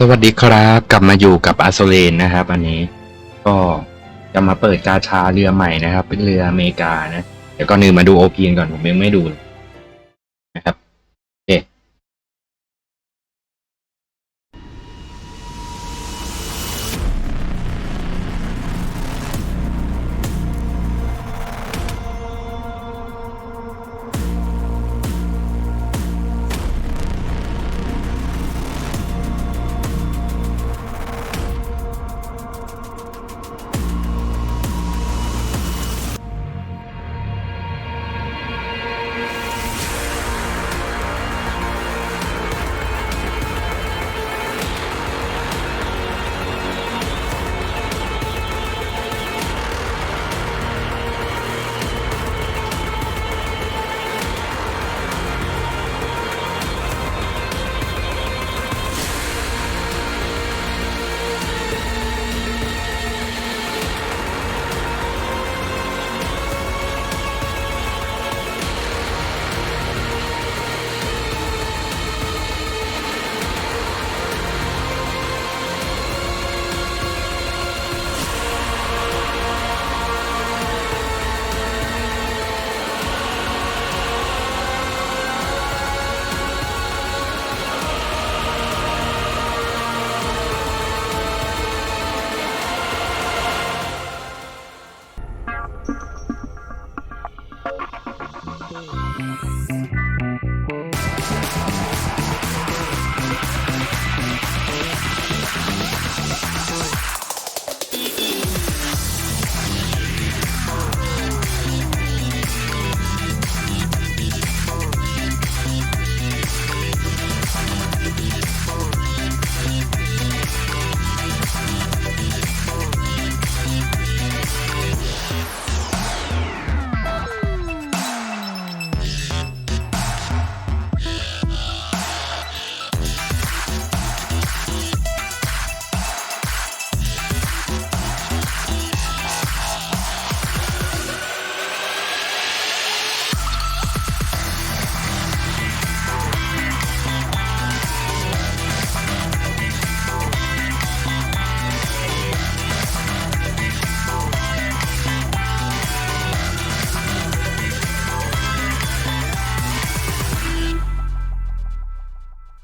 สวัสดีครับกลับมาอยู่กับอาโซเลนนะครับ อันนี้ก็จะมาเปิดกาชาเรือใหม่นะครับ เป็นเรืออเมริกานะเดี๋ยวก่อนหนึ่งมาดูโอพีนก่อนผมยังไม่ดูเลยนะครับ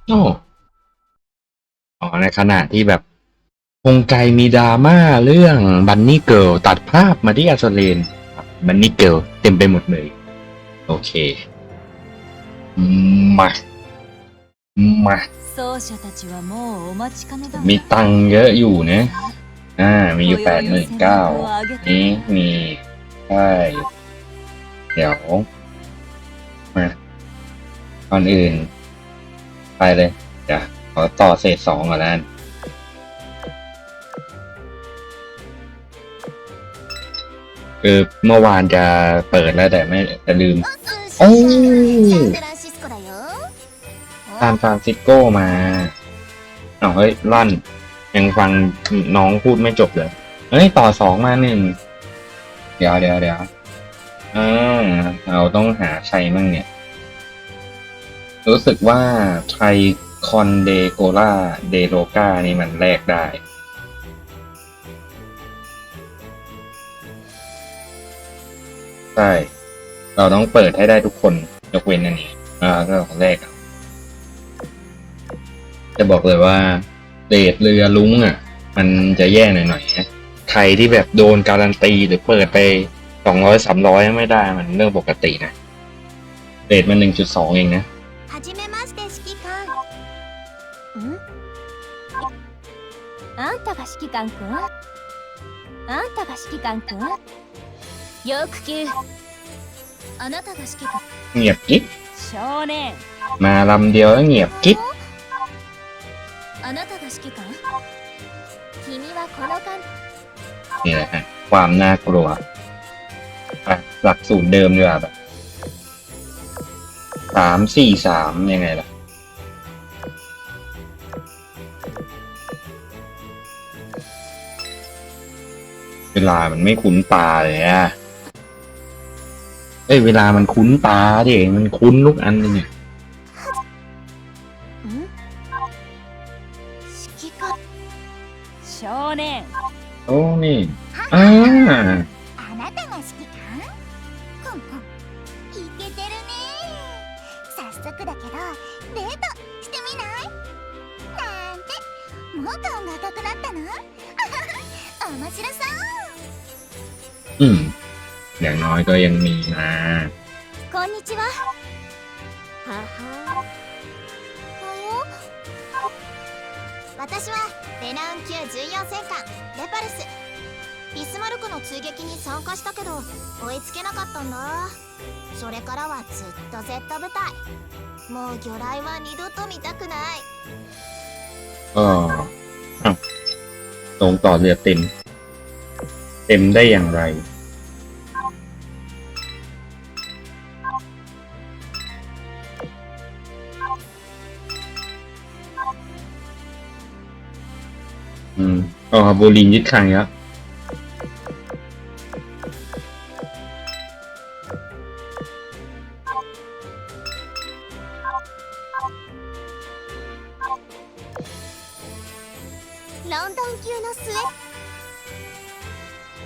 โอ้อ๋อในขณะที่แบบคงใจมีดราม่าเรื่องบันนี่เกิลตัดภาพมาที่อาซเลนบันนี่เกิลเต็มไปหมดเลย โอเค มา มามีตังเยอะอยู่นะ อ่า มีอยู่แปดหมื่นเก้านี้มีใช่เดี๋ยว มาก่อนอื่น ไปเลยจ้ะขอต่อเศษสองก่อนแล้วคือเมื่อวานจะเปิดแล้วแต่ไม่จะลืม โอ้ซานฟรานซิสโกมาเอาเฮ้ยลั่น ยังฟังน้องพูดไม่จบเลย เฮ้ย ต่อสองมาหนึ่ง เดี๋ยวเดี๋ยวเดี๋ยวอ่าเราต้องหาใช่มั่งเนี่ย รู้สึกว่าไทรคอนเดโกลาเดโลกานี่มันแลกได้ ใช่ เราต้องเปิดให้ได้ทุกคน ยกเว้นอันนี้ อ่าก็แรกเอาจะบอกเลยว่าเดทเรือลุงอะ มันจะแย่หน่อยๆนะใครที่แบบโดนการันตีหรือเปิดไปสองร้อยสามร้อยไม่ได้มันเรื่องปกตินะเดทมันหนึ่งจุดสองเองนะ あんたが指揮官くんあんたが指揮官くんよく聞くあなたが指揮官 เงียบกิ๊บ 少年 มาลำเดียวแล้วเงียบกิ๊บ あなたが指揮官君はこの艦 นี่แหละฮะความน่ากลัวอ่ะหลักสูตรเดิมดีกว่าแบบสามสี่สามยังไงล่ะ ลามันไม่คุ้นตาเลยอะเอ้ยเวลามันคุ้นตาดิมันคุ้นทุกอันเลยเนี่ย ん指揮 きか少年 โอ้นี่อ่า あなたが指揮官コンコンイケてるね早速だけどデートしてみないなんてもう顔が赤くなったの面白そう อืม อย่างน้อยก็ยังมีมา こんにちはははおよ私はレナウン級14戦艦レパルスビスマルクの追撃に参加したけど追いつけなかったんだそれからはずっと Z 部隊もう魚雷は二度と見たくない ก็อ้าวตรงต่อเรือเต็ม เต็มได้อย่างไร อืมอ๋อบูลินยึดคังแล้ว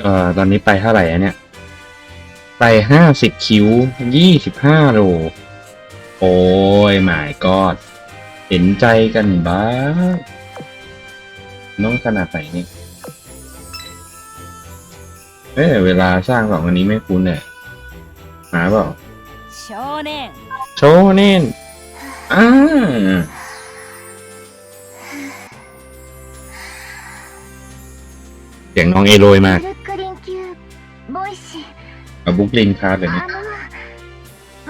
เอ่อตอนนี้ไปเท่าไหร่อะเนี่ย ไปห้าสิบคิวยี่สิบห้าโล โอ้ยหมายกอดเห็นใจกันบ้างน้องขนาดไหนนี่เอ้ยเวลาสร้างสองอันนี้ไม่คุ้นเลยหาเปล่า少年โชว์เน่นอ่าเสียงน้องเอโรยมา กับบุ๊กลินคาร์ดเลยนะ あの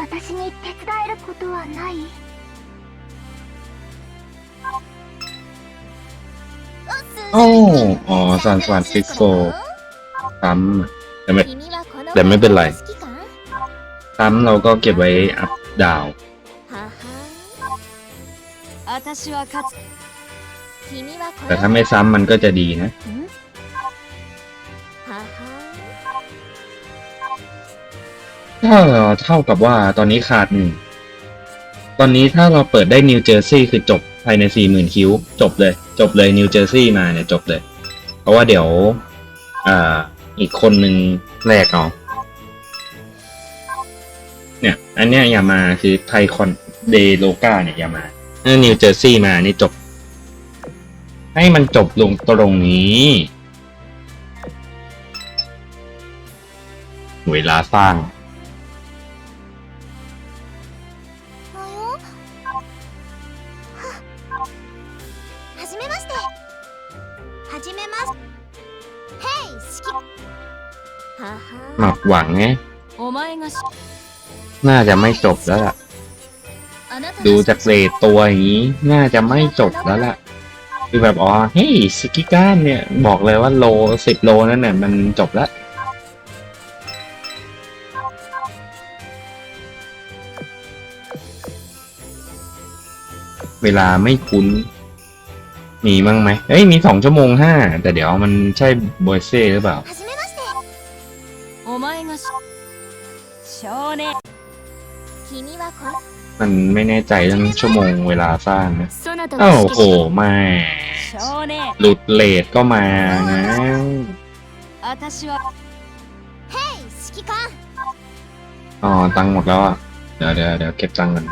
私に手伝えることはない โอ้อ๋อซานฟรานซิสโกซ้ำอะแต่ไม่ แต่ไม่เป็นไร ซ้ำเราก็เก็บไว้อัพดาว 私は勝つ君はこ แต่ถ้าไม่ซ้ำมันก็จะดีนะ ははถ้าเท่ากับว่าตอนนี้ขาดหนึ่ง ตอนนี้ถ้าเราเปิดได้นิวเจอร์ซีย์คือจบภายในสี่หมื่นคิว จบเลย จบเลยนิวเจอร์ซีย์มาเนี่ยจบเลย เพราะว่าเดี๋ยวอ่าอีกคนหนึ่งแรกเอาเนี่ย อันเนี้ยอย่ามาคือไทคอนเดโลกาเนี่ยอย่ามาถ้านิวเจอร์ซีย์มานี่จบ ให้มันจบลงตรงนี้เวลาสร้าง หมัหวังไงน่าจะไม่จบแล้วล่ะ ดูจากเรตตัวอย่างนี้ น่าจะไม่จบแล้วล่ะ คือแบบอ๋อเฮ้ยสกิก้านเนี่ย บอกเลยว่าโลสิบโลนั่นเนี่ยมันจบแล้วเวลาไม่คุ้น มีมั้งไหม เอ้ย มีสองชั่วโมงห้า แต่เดี๋ยวมันใช่บอยเซ่หรือเปล่า はじめましてお前がし少年君はこ มันไม่แน่ใจเรื่องชั่วโมงเวลาสร้างนะ そなた อ้าวโหไม่ 少年 หลุดเลทก็มานะ 私はヘイ指揮官 อ๋อ ตังค์หมดแล้วอ่ะ เดี๋ยวเดี๋ยวเดี๋ยวเก็บตังค์กัน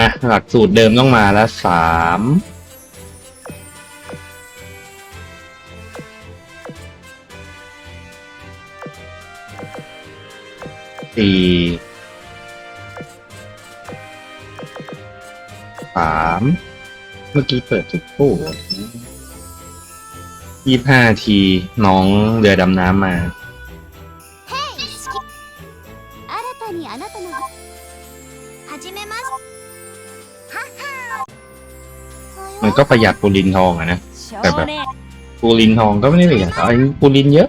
มาหลักสูตรเดิมต้องมาแล้วสามสี่สามเมื่อกี้เปิดจุดปูยี่ห้าทีน้องเรือดำน้ำมา มันก็ประหยัดปูลินทองอะนะ แต่แบบปูลินทองก็ไม่ได้ประหยัดเอ้ปูลินเยอะ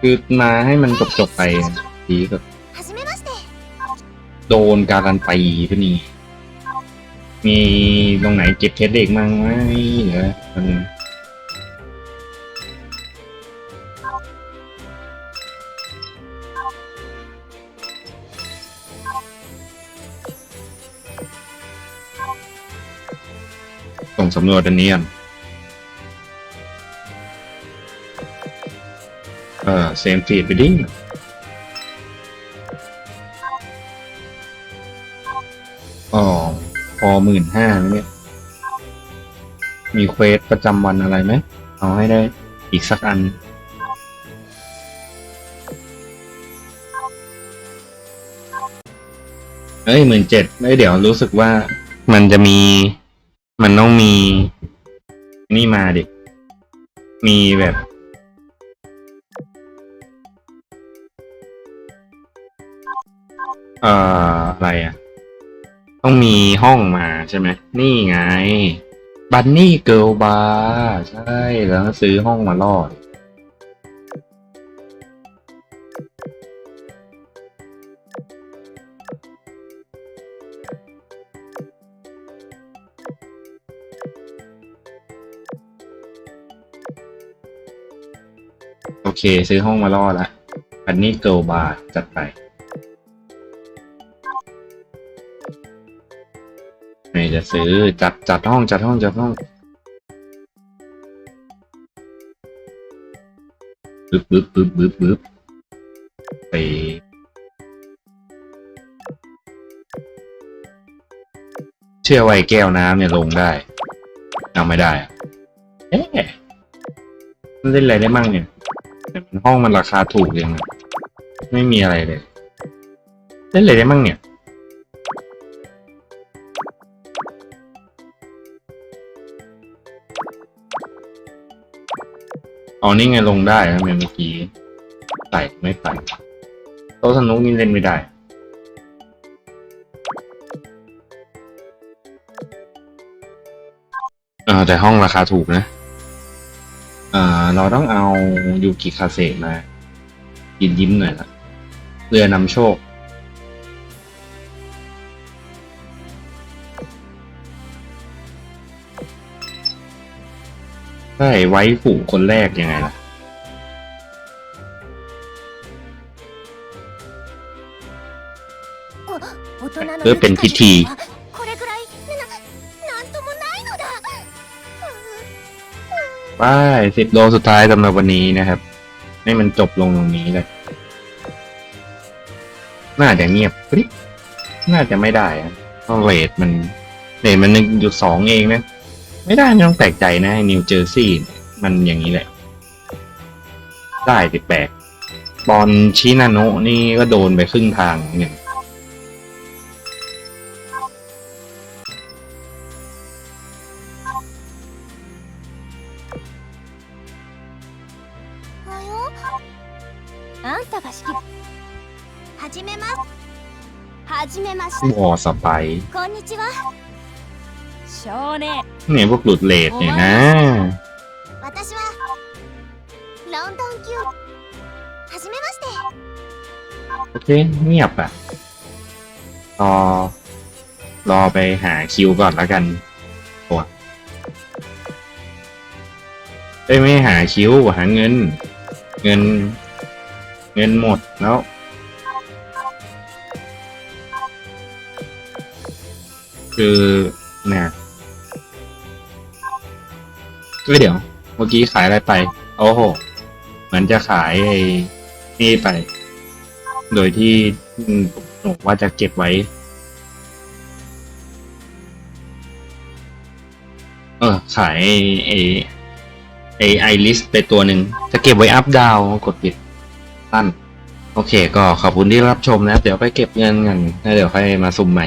คือมาให้มันจบจบไปดีกับโดนการันตีพี่นี่มีตรงไหนเก็บเทสเด็กมั้งไหมเหรอ ส่งสำรวจอันนี้ก่อนเออเซมฟีดไปดิอ๋อพอหมื่นห้าเนี่ย มีเควสประจำวันอะไรไหม เอาให้ได้อีกสักอัน เอ้ยหมื่นเจ็ดเอ้ยเดี๋ยวรู้สึกว่ามันจะมี มันต้องมี นี่มาดิ มีแบบ เอ่อ อะไรอะ ต้องมีห้องมาใช่ไหม นี่ไง บันนี่เกิลบาร์ ใช่ แล้วซื้อห้องมาลอด เค ซื้อห้องมาล่อละบันนี่เกิลบาร์จัดไปไม่จะซื้อจัดจัดห้องจัดห้องจัดห้องบึ๊บบึ๊บบึ๊บบึ๊บบึ๊บไปเชื่อไว้แก้วน้ำเนี่ยลงได้เอาไม่ได้เอ๊ะมันเล่นอะไรได้มั่งเนี่ย แต่มันห้องมันราคาถูกยังไงไม่มีอะไรเลย เล่นอะไรได้มั่งเนี่ยอ๋อนี่ไงลงได้นะเมื่อกี้ใส่ไม่ใส่โต๊ะสนุกนี่เล่นไม่ได้เออแต่ห้องราคาถูกนะ เราต้องเอายูกิคาเซมายินยิ้มหน่อยละเรือนำโชค ใช่ไว้ผูกคนแรกยังไงล่ะเพื่อเป็นพิธี ไปสิบโลสุดท้ายสำหรับวันนี้นะครับ ให้มันจบลงตรงนี้เลย น่าจะเงียบกริบน่าจะไม่ได้อะเพราะเรทมันเรทมันหนึ่งจุดสองเองนะ ไม่ได้ไม่ต้องแปลกใจนะนิวเจอร์ซีย์มันอย่างนี้แหละ ได้ติแปลกบอลชินาโนนี่ก็โดนไปครึ่งทางเนี่ย じめまし วอร์สไป こんにちは少年 เนี่ยพวกหลุดเลทเนี่ยนะ 私はロンドン級はじめまして โอเค เงียบอ่ะ รอ รอไปหาคิวก่อนแล้วกันโอ้เอ้ยไม่หาคิว หาเงิน เงิน เงินหมดแล้ว คือเนี่ยเอ้ยเดี๋ยว เมื่อกี้ขายอะไรไป โอ้โห เหมือนจะขายไอ้นี่ไป โดยที่อืมผมบอกว่าจะเก็บไว้ เออ ขายไอไอไอลิสไปตัวหนึ่ง จะเก็บไว้อัพดาวกดปิดตั้น โอเค ก็ขอบคุณที่รับชมนะครับ เดี๋ยวไปเก็บเงินกันแล้วเดี๋ยวค่อยมาสุ่มใหม่